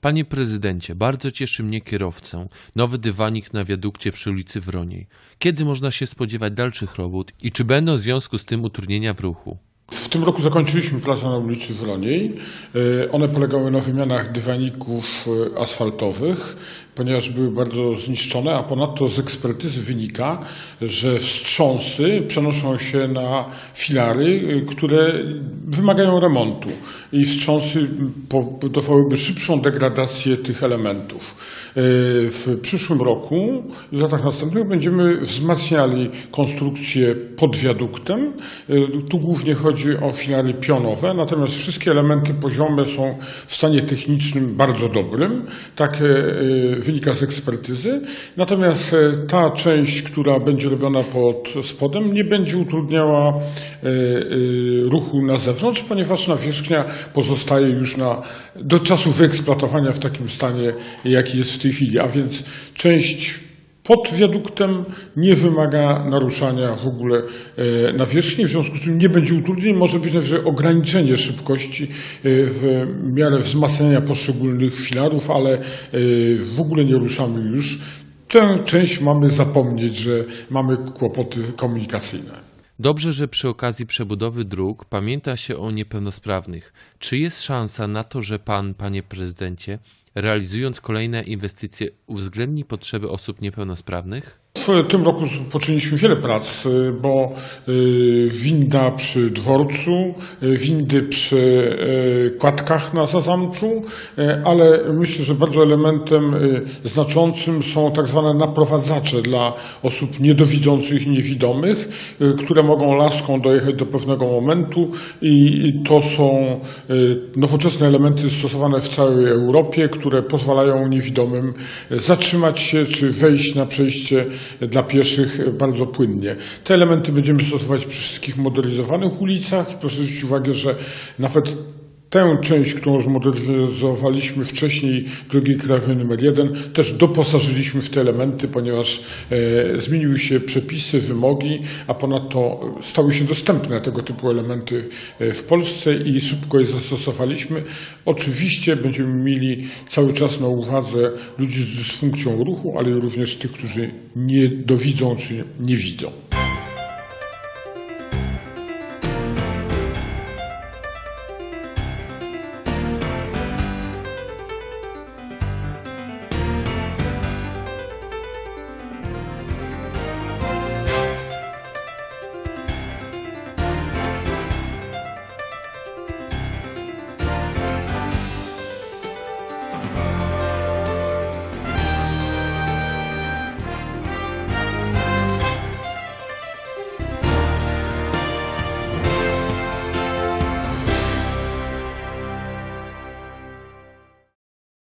Panie prezydencie, bardzo cieszy mnie kierowcę. Nowy dywanik na wiadukcie przy ulicy Wroniej. Kiedy można się spodziewać dalszych robót i czy będą w związku z tym utrudnienia w ruchu? W tym roku zakończyliśmy pracę na ulicy Wroniej. E, One polegały na wymianach dywaników e, asfaltowych, ponieważ były bardzo zniszczone, a ponadto z ekspertyzy wynika, że wstrząsy przenoszą się na filary, e, które wymagają remontu i wstrząsy powodowałyby szybszą degradację tych elementów. W przyszłym roku i w latach następnych będziemy wzmacniali konstrukcję pod wiaduktem. Tu głównie chodzi o filary pionowe, natomiast wszystkie elementy poziome są w stanie technicznym bardzo dobrym. Tak e, wynika z ekspertyzy. Natomiast e, ta część, która będzie robiona pod spodem, nie będzie utrudniała e, e, ruchu na zewnątrz, ponieważ nawierzchnia pozostaje już na, do czasu wyeksploatowania w takim stanie, jaki jest w tej chwili. A więc część pod wiaduktem nie wymaga naruszania w ogóle e, nawierzchni, w związku z tym nie będzie utrudnień, może być także ograniczenie szybkości e, w miarę wzmacniania poszczególnych filarów, ale e, w ogóle nie ruszamy już. Tę część mamy zapomnieć, że mamy kłopoty komunikacyjne. Dobrze, że przy okazji przebudowy dróg pamięta się o niepełnosprawnych. Czy jest szansa na to, że pan, panie prezydencie, realizując kolejne inwestycje, uwzględni potrzeby osób niepełnosprawnych? W tym roku poczyniliśmy wiele prac, y, bo y, winda przy dworcu, y, windy przy kładkach na Zazamczu, ale myślę, że bardzo elementem znaczącym są tak zwane naprowadzacze dla osób niedowidzących i niewidomych, które mogą laską dojechać do pewnego momentu i to są nowoczesne elementy stosowane w całej Europie, które pozwalają niewidomym zatrzymać się czy wejść na przejście dla pieszych bardzo płynnie. Te elementy będziemy stosować przy wszystkich motoryzowanych ulicach. Proszę zwrócić uwagę, że nawet tę część, którą zmodernyzowaliśmy wcześniej, drogi krajowej nr 1, też doposażyliśmy w te elementy, ponieważ e, zmieniły się przepisy, wymogi, a ponadto stały się dostępne tego typu elementy e, w Polsce i szybko je zastosowaliśmy. Oczywiście będziemy mieli cały czas na uwadze ludzi z dysfunkcją ruchu, ale również tych, którzy nie dowidzą czy nie widzą.